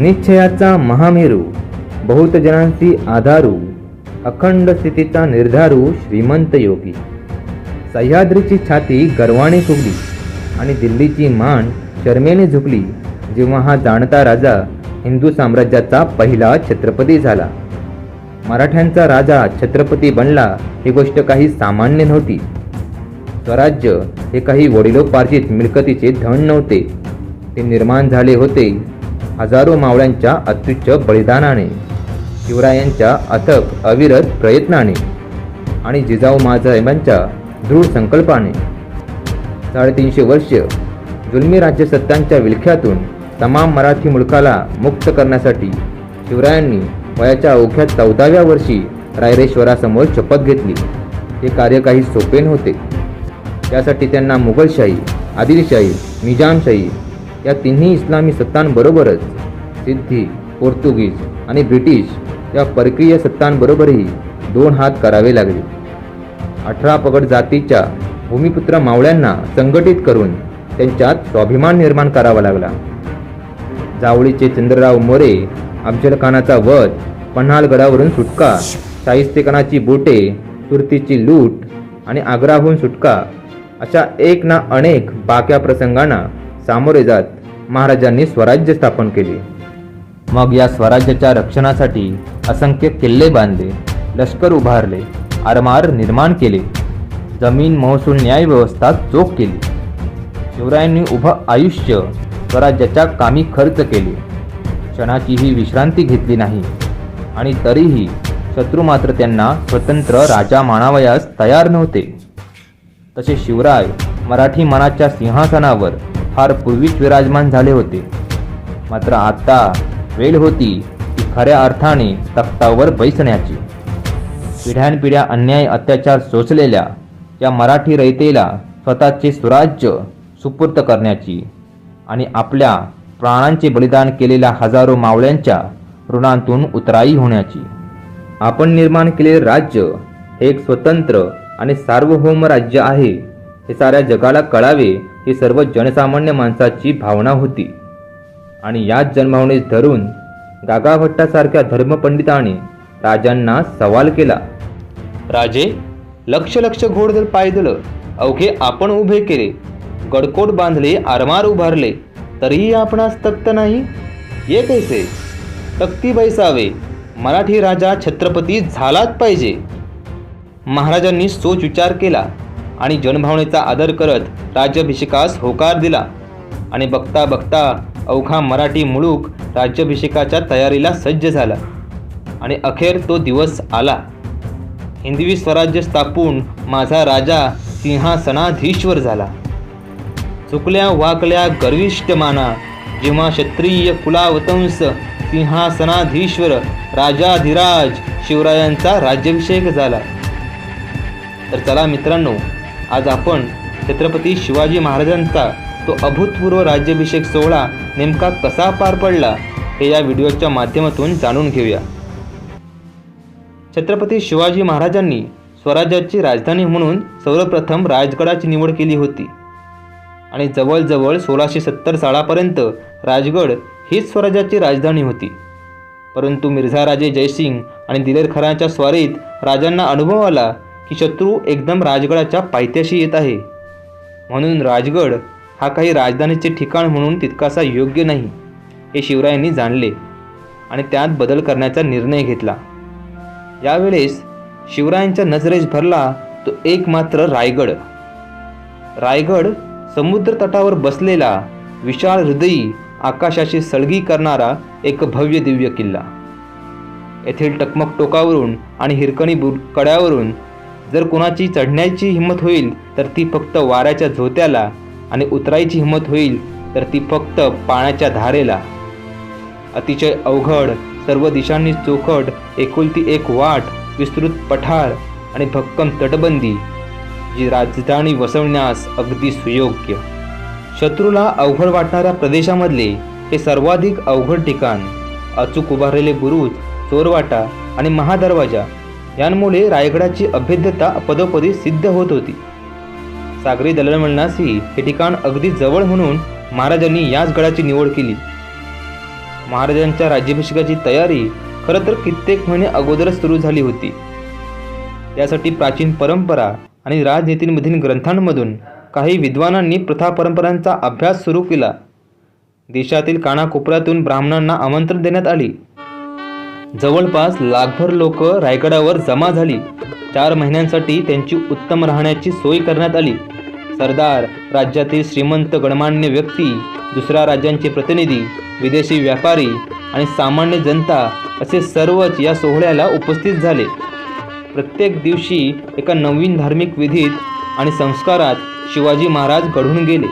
निश्चयाचा महामेरू बहुतजनांशी आधारू अखंड स्थितीचा निर्धारू श्रीमंत योगी. सह्याद्रीची छाती गर्वाने फुगली आणि दिल्लीची मान शर्मेने झुकली जेव्हा हा जाणता राजा हिंदू साम्राज्याचा पहिला छत्रपती झाला. मराठ्यांचा राजा छत्रपती बनला ही गोष्ट काही सामान्य नव्हती. स्वराज्य हे काही वडिलोपार्जित मिळकतीचे धन नव्हते. ते निर्माण झाले होते हजारो मावळ्यांच्या अत्युच्च बलिदानाने शिवरायांच्या अथक अविरत प्रयत्नाने आणि जिजाऊ महासाहेबांच्या दृढ संकल्पाने. साडेतीनशे वर्ष जुलमी राज्यसत्तांच्या विलख्यातून तमाम मराठी मुलकाला मुक्त करण्यासाठी शिवरायांनी वयाच्या अवघ्या चौदाव्या वर्षी रायरेश्वरासमोर शपथ घेतली. हे कार्य काही सोपे नव्हते. त्यासाठी त्यांना मुघलशाही आदिलशाही निजामशाही या तिन्ही इस्लामी सत्तांबरोबरच सिद्धी पोर्तुगीज आणि ब्रिटिश या परकीय सत्तांबरोबरही दोन हात करावे लागले. अठरा पगड जातीच्या भूमिपुत्र मावळ्यांना संघटित करून त्यांच्यात स्वाभिमान निर्माण करावा लागला. जावळीचे चंद्रराव मोरे अफजलखानाचा वध पन्हाळगडावरून सुटका शाहिस्तेखानाची बोटे तुर्तीची लूट आणि आग्राहून सुटका अशा एक ना अनेक बाक्या प्रसंगांना सामोरे जात महाराजांनी स्वराज्य स्थापन केले. मग या स्वराज्याच्या रक्षणासाठी असंख्य किल्ले बांधले लष्कर उभारले आरमार निर्माण केले जमीन महसूल न्याय व्यवस्था चोख केली. शिवरायांनी उभं आयुष्य स्वराज्याच्या कामी खर्च केले. क्षणाचीही विश्रांती घेतली नाही आणि तरीही शत्रू मात्र त्यांना स्वतंत्र राजा मानावयास तयार नव्हते. तसे शिवराय मराठी मनाच्या सिंहासनावर फार पूर्वीच विराजमान झाले होते. मात्र आता वेळ होती ती खऱ्या अर्थाने तख्तावर बैसण्याची. पिढ्यानपिढ्या अन्याय अत्याचार सोचलेल्या या मराठी रयतेला स्वतःचे स्वराज्य सुपूर्त करण्याची आणि आपल्या प्राणांचे बलिदान केलेल्या हजारो मावळ्यांच्या ऋणांतून उतराई होण्याची. आपण निर्माण केलेले राज्य हे एक स्वतंत्र आणि सार्वभौम राज्य आहे. हे साऱ्या जगाला कळावे ही सर्व जनसामान्य माणसाची भावना होती. आणि याच जनभावनेस धरून गागाभट्टासारख्या धर्मपंडिताने राजांना सवाल केला. राजे लक्ष लक्ष घोडदल पायदल अवघे आपण उभे केले. गडकोट बांधले आरमार उभारले तरीही आपणास तक्त नाही. ये कैसे? तक्ती बैसावे. मराठी राजा छत्रपती झालाच पाहिजे. महाराजांनी सोच विचार केला. आणि जनभावनेचा आदर करत राज्याभिषेकास होकार दिला. आणि बघता बघता अवघा मराठी मुळूक राज्याभिषेकाच्या तयारीला सज्ज झाला. आणि अखेर तो दिवस आला. हिंदवी स्वराज्य स्थापून माझा राजा सिंहासनाधीश्वर झाला. चुकल्या वाकल्या गर्विष्ठ माना जेव्हा क्षत्रिय कुलावतंस सिंहासनाधीश्वर राजाधिराज शिवरायांचा राज्याभिषेक झाला. तर चला मित्रांनो आज आपण छत्रपती शिवाजी महाराजांचा तो अभूतपूर्व राज्याभिषेक सोहळा नेमका कसा पार पडला हे या व्हिडिओच्या माध्यमातून जाणून घेऊया. छत्रपती शिवाजी महाराजांनी स्वराज्याची राजधानी म्हणून सर्वप्रथम राजगडाची निवड केली होती. आणि जवळजवळ सोळाशे सत्तर सालापर्यंत राजगड हीच स्वराज्याची राजधानी होती. परंतु मिर्झा राजे जयसिंग आणि दिलेरखरांच्या स्वारीत राजांना अनुभव आला की शत्रू एकदम राजगडाच्या पायथ्याशी येत आहे. म्हणून राजगड हा काही राजधानीचे ठिकाण म्हणून तितकासा योग्य नाही हे शिवरायांनी जाणले आणि त्यात बदल करण्याचा निर्णय घेतला. यावेळेस शिवरायांच्या नजरेस भरला तो एकमात्र रायगड. रायगड समुद्र तटावर बसलेला विशाल हृदयी आकाशाशी सळगी करणारा एक भव्य दिव्य किल्ला. येथील टकमक टोकावरून आणि हिरकणी बुर कड्यावरून जर कोणाची चढण्याची हिंमत होईल तर ती फक्त वाऱ्याच्या झोत्याला आणि उतरायची हिंमत होईल तर ती फक्त पाण्याच्या धारेला. अतिशय अवघड सर्व दिशांनी चोखड एकुलती एक वाट विस्तृत पठार आणि भक्कम तटबंदी जी राजधानी वसवण्यास अगदी सुयोग्य. शत्रूला अवघड वाटणाऱ्या प्रदेशामधले हे सर्वाधिक अवघड ठिकाण अचूक उभारलेले बुरुज चोरवाटा आणि महादरवाजा यांमुळे रायगडाची अभेद्यता पदोपदी सिद्ध होत होती. सागरी दळणवळणाशी हे ठिकाण अगदी जवळ म्हणून महाराजांनी याच गडाची निवड केली. महाराजांच्या राज्याभिषेकाची तयारी खरं तर कित्येक महिने अगोदरच सुरू झाली होती. यासाठी प्राचीन परंपरा आणि राजनीतींमधील ग्रंथांमधून काही विद्वानांनी प्रथा परंपरांचा अभ्यास सुरू केला. देशातील कानाकोपऱ्यातून ब्राह्मणांना आमंत्रण देण्यात आली. जवळपास लाखभर लोक रायगडावर जमा झाली. चार महिन्यांसाठी त्यांची उत्तम राहण्याची सोय करण्यात आली. सरदार राज्यातील श्रीमंत गणमान्य व्यक्ती दुसऱ्या राज्यांचे प्रतिनिधी विदेशी व्यापारी आणि सामान्य जनता असे सर्वच या सोहळ्याला उपस्थित झाले. प्रत्येक दिवशी एका नवीन धार्मिक विधीत आणि संस्कारात शिवाजी महाराज घडून गेले.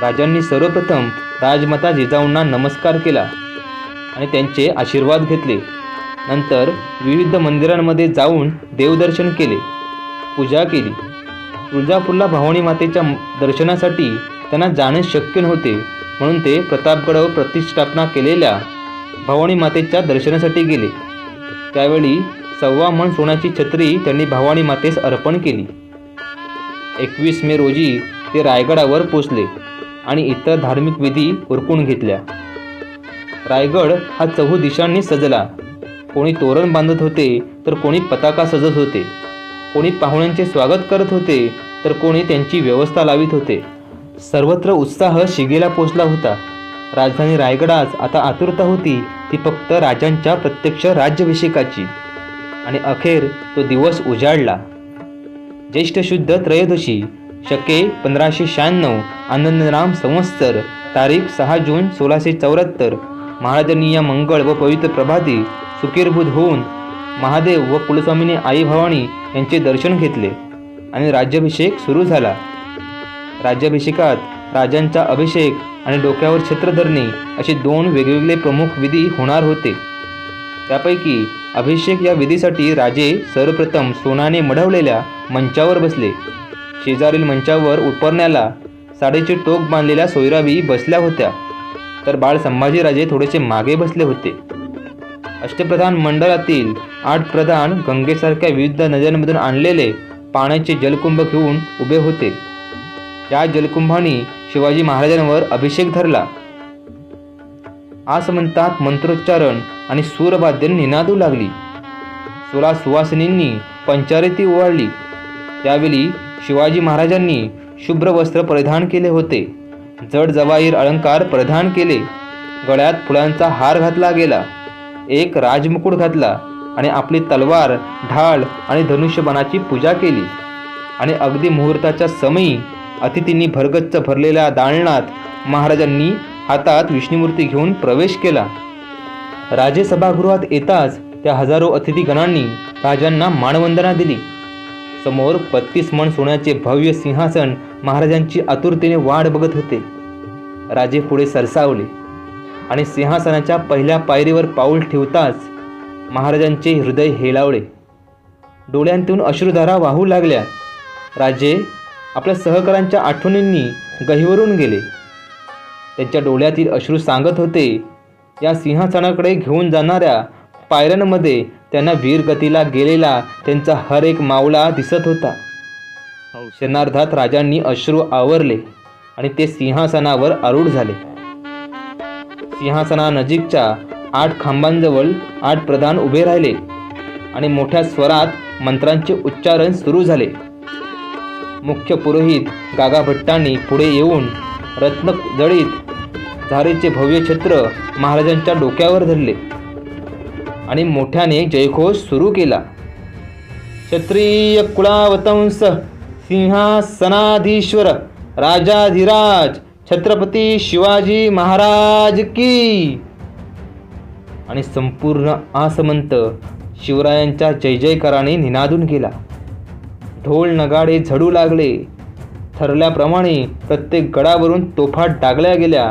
राजांनी सर्वप्रथम राजमाता जिजाऊंना नमस्कार केला. आणि त्यांचे आशीर्वाद घेतले. नंतर विविध मंदिरांमध्ये जाऊन देवदर्शन केले पूजा केली. तुळजापूरला भवानी मातेच्या दर्शनासाठी त्यांना जाणे शक्य नव्हते म्हणून ते प्रतापगडावर प्रतिष्ठापना केलेल्या भवानी मातेच्या दर्शनासाठी गेले. त्यावेळी सव्वा मन सोन्याची छत्री त्यांनी भवानी मातेस अर्पण केली. एकवीस मे रोजी ते रायगडावर पोचले आणि इतर धार्मिक विधी उरकून घेतल्या. रायगड हा चहू दिशांनी सजला. कोणी तोरण बांधत होते तर कोणी पताका सजत होते. कोणी पाहुण्यांचे स्वागत करत होते तर कोणी त्यांची व्यवस्था लावित होते. सर्वत्र उत्साह शिगेला पोचला होता. राजधानी रायगडास आता आतुरता होती ती फक्त राजांच्या प्रत्यक्ष राज्याभिषेकाची. आणि अखेर तो दिवस उजाडला ज्येष्ठ शुद्ध त्रयोदशी शके पंधराशे शहाण्णव आनंदराम संवत्सर तारीख सहा जून सोळाशे चौऱ्याहत्तर महाराजांनी या मंगळ व पवित्र प्रभाती सुखीरभूत होऊन महादेव व कुलस्वामिनी आई भवानी यांचे दर्शन घेतले आणि राज्याभिषेक सुरू झाला. राज्याभिषेकात राजांचा अभिषेक आणि डोक्यावर छत्र धरणे असे दोन वेगवेगळे प्रमुख विधी होणार होते. त्यापैकी अभिषेक या विधीसाठी राजे सर्वप्रथम सोनाने मढवलेल्या मंचावर बसले. शेजारील मंचावर उपरण्याला साडेचे टोक बांधलेल्या सोयराबी बसल्या होत्या. तर बाळ संभाजीराजे थोडेसे मागे बसले होते. अष्टप्रधान मंडळातील आठ प्रधान गंगेसारख्या विविध नद्यांमधून आणलेले पाण्याचे जलकुंभ घेऊन उभे होते. या जलकुंभाने शिवाजी महाराजांवर अभिषेक धरला. आसमंतात मंत्रोच्चारण आणि सूरवाद्य निनादू लागली. सोळा सुवासिनींनी पंचारती ओवाळली. त्यावेळी शिवाजी महाराजांनी शुभ्र वस्त्र परिधान केले होते. जड जवाईर अलंकार प्रधान केले. गळ्यात फुलांचा हार घातला गेला. एक राजमुकुट घातला आणि आपली तलवार ढाल आणि धनुष्यबाणाची पूजा केली. आणि अगदी मुहूर्ताच्या समयी अतिथींनी भरगच्च भरलेल्या दालनात महाराजांनी हातात विष्णुमूर्ती घेऊन प्रवेश केला. राजे सभागृहात येताच त्या हजारो अतिथीगणांनी राजांना मानवंदना दिली. समोर बत्तीस मन सोन्याचे भव्य सिंहासन महाराजांची आतुरतेने वाढ बघत होते. राजे पुढे सरसावले. आणि सिंहासनाच्या पहिल्या पायरीवर पाऊल ठेवताच महाराजांचे हृदय हेलावले. डोळ्यांतून अश्रुधारा वाहू लागल्या. राजे आपल्या सहकारांच्या आठवणींनी गहिवरून गेले. त्यांच्या डोळ्यातील अश्रू सांगत होते या सिंहासनाकडे घेऊन जाणाऱ्या पायऱ्यांमध्ये त्यांना वीरगतीला गेलेला त्यांचा हर एक मावळा दिसत होता. क्षणार्धात राजांनी अश्रू आवरले आणि ते सिंहासनावर आरूढ झाले. सिंहासनानजीकच्या आठ खांबांजवळ आठ प्रधान उभे राहिले आणि मोठ्या स्वरात मंत्रांचे उच्चारण सुरू झाले. मुख्य पुरोहित गागा भट्टांनी पुढे येऊन रत्न जडित झारीचे भव्य छत्र महाराजांच्या डोक्यावर धरले. आणि मोठ्याने जयघोष सुरू केला. क्षत्रिय कुळावतंस सिंहासनाधीश्वर राजाधिराज छत्रपती शिवाजी महाराज की. आणि संपूर्ण आसमंत शिवरायांच्या जय जयकाराने निनादून गेला ढोल नगाडे झडू लागले. ठरल्याप्रमाणे प्रत्येक गडावरून तोफा डागल्या गेल्या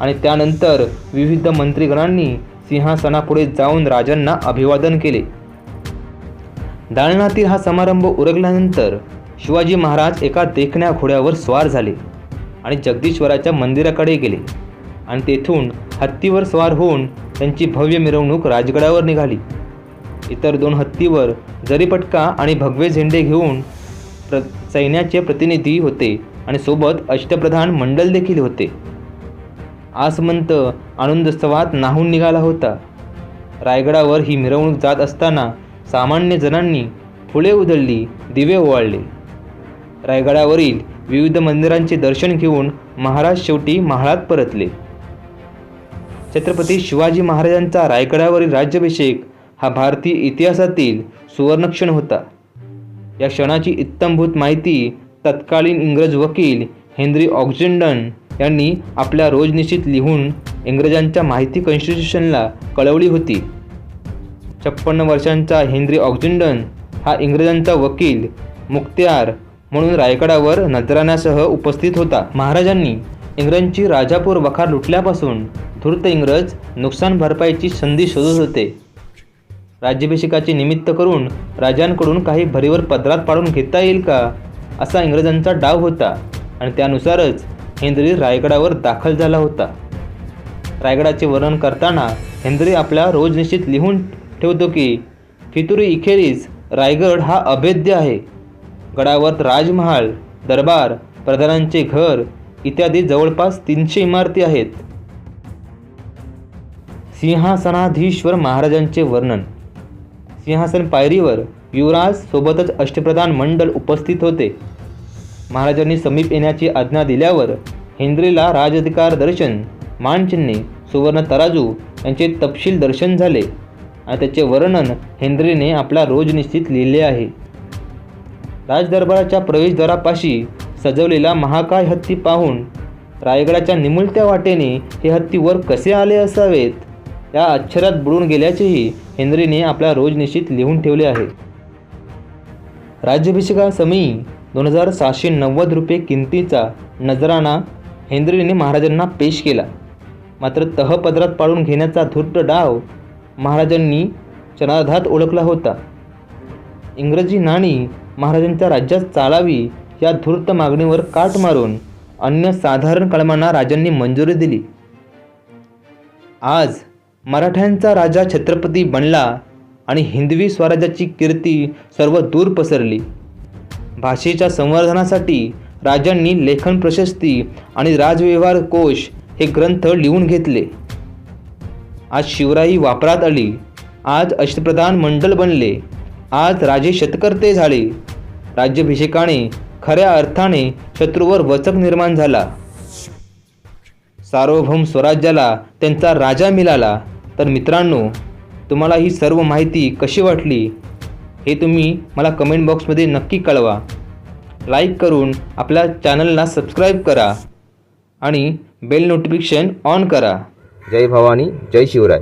आणि त्यानंतर विविध मंत्रीगणांनी सिंहासनापुढे जाऊन राजांना अभिवादन केले. दालनातील हा समारंभ उरगल्यानंतर शिवाजी महाराज एका देखण्या घोड्यावर स्वार झाले आणि जगदीश्वराच्या मंदिराकडे गेले. आणि तेथून हत्तीवर स्वार होऊन त्यांची भव्य मिरवणूक राजगडावर निघाली. इतर दोन हत्तीवर जरीपटका आणि भगवे झेंडे घेऊन प्र सैन्याचे प्रतिनिधी होते आणि सोबत अष्टप्रधान मंडल देखील होते. आसमंत आनंदोत्सवात नाहून निघाला होता. रायगडावर ही मिरवणूक जात असताना सामान्य जणांनी फुले उधळली दिवे ओवाळले. रायगडावरील विविध मंदिरांचे दर्शन घेऊन महाराज शेवटी महाळात परतले. छत्रपती शिवाजी महाराजांचा रायगडावरील राज्याभिषेक हा भारतीय इतिहासातील सुवर्णक्षण होता. या क्षणाची इत्तमभूत माहिती तत्कालीन इंग्रज वकील हेनरी ऑक्झिंडन यांनी आपल्या रोजनिशीत लिहून इंग्रजांच्या माहिती कॉन्स्टिट्यूशनला कळवली होती. छप्पन्न वर्षांचा हेनरी ऑक्झिंडन हा इंग्रजांचा वकील मुक्त्यार म्हणून रायगडावर नजराण्यासह उपस्थित होता. महाराजांनी इंग्रजांची राजापूर वखार लुटल्यापासून धूर्त इंग्रज नुकसान भरपाईची संधी शोधत होते. राज्याभिषेकाचे निमित्त करून राजांकडून काही भरीवर पदरात पाडून घेता येईल का असा इंग्रजांचा डाव होता आणि त्यानुसारच हेन्द्री रायगडावर दाखल झाला होता. रायगडाचे वर्णन करताना हेन्द्री आपल्या रोजनिशीत लिहून ठेवतो की फितुरी इखेरीज रायगड हा अभेद्य आहे. गडावर राजमहाल दरबार प्रधानांचे घर इत्यादी जवळपास तीनशे इमारती आहेत. सिंहासनाधीश्वर महाराजांचे वर्णन. सिंहासन पायरीवर युवराज सोबतच अष्टप्रधान मंडळ उपस्थित होते. महाराजांनी समीप येण्याची आज्ञा दिल्यावर हेंद्रेला राजअधिकार दर्शन मानचिन्हे सुवर्ण तराजू यांचे तपशील दर्शन झाले. आणि त्याचे वर्णन हेंद्रेने आपला रोज रोजनिश्चित लिहिले आहे. राजदरबाराच्या प्रवेशद्वारापाशी सजवलेला महाकाय हत्ती पाहून रायगडाच्या निमुळत्या वाटेने हे हत्ती वर कसे आले असावेत? या अक्षरात बुडून गेल्याचेही हेनरीने आपल्या निश्चित लिहून ठेवले आहे. राज्याभिषेकासमयी दोन हजार सहाशे नव्वद रुपये किमतीचा नजराणा हेंद्रीने महाराजांना पेश केला. मात्र तहपदरात पाळून घेण्याचा धूर्त डाव महाराजांनी चनाधात ओळखला होता. इंग्रजी नाणी महाराजांच्या राज्यात चालावी या धूर्त मागणीवर काट मारून अन्य साधारण कलमांना राजांनी मंजुरी दिली. आज मराठ्यांचा राजा छत्रपती बनला आणि हिंदवी स्वराज्याची कीर्ती सर्व दूर पसरली. भाषेच्या संवर्धनासाठी राजांनी लेखन प्रशस्ती आणि राजव्यवहार कोश हे ग्रंथ लिहून घेतले. आज शिवराई वापरात आली. आज अष्टप्रधान मंडल बनले. आज राजे शतकर्ते झाले. राज्याभिषेकाने खऱ्या अर्थाने शत्रूवर वचक निर्माण झाला. सार्वभौम स्वराज्याला त्यांचा राजा मिळाला. तर मित्रांनो तुम्हाला ही सर्व माहिती कशी वाटली? हे तुम्ही मला कमेंट बॉक्समध्ये नक्की कळवा. लाईक करून आपल्या चॅनलला सबस्क्राईब करा आणि बेल नोटिफिकेशन ऑन करा. जय भवानी जय शिवराय.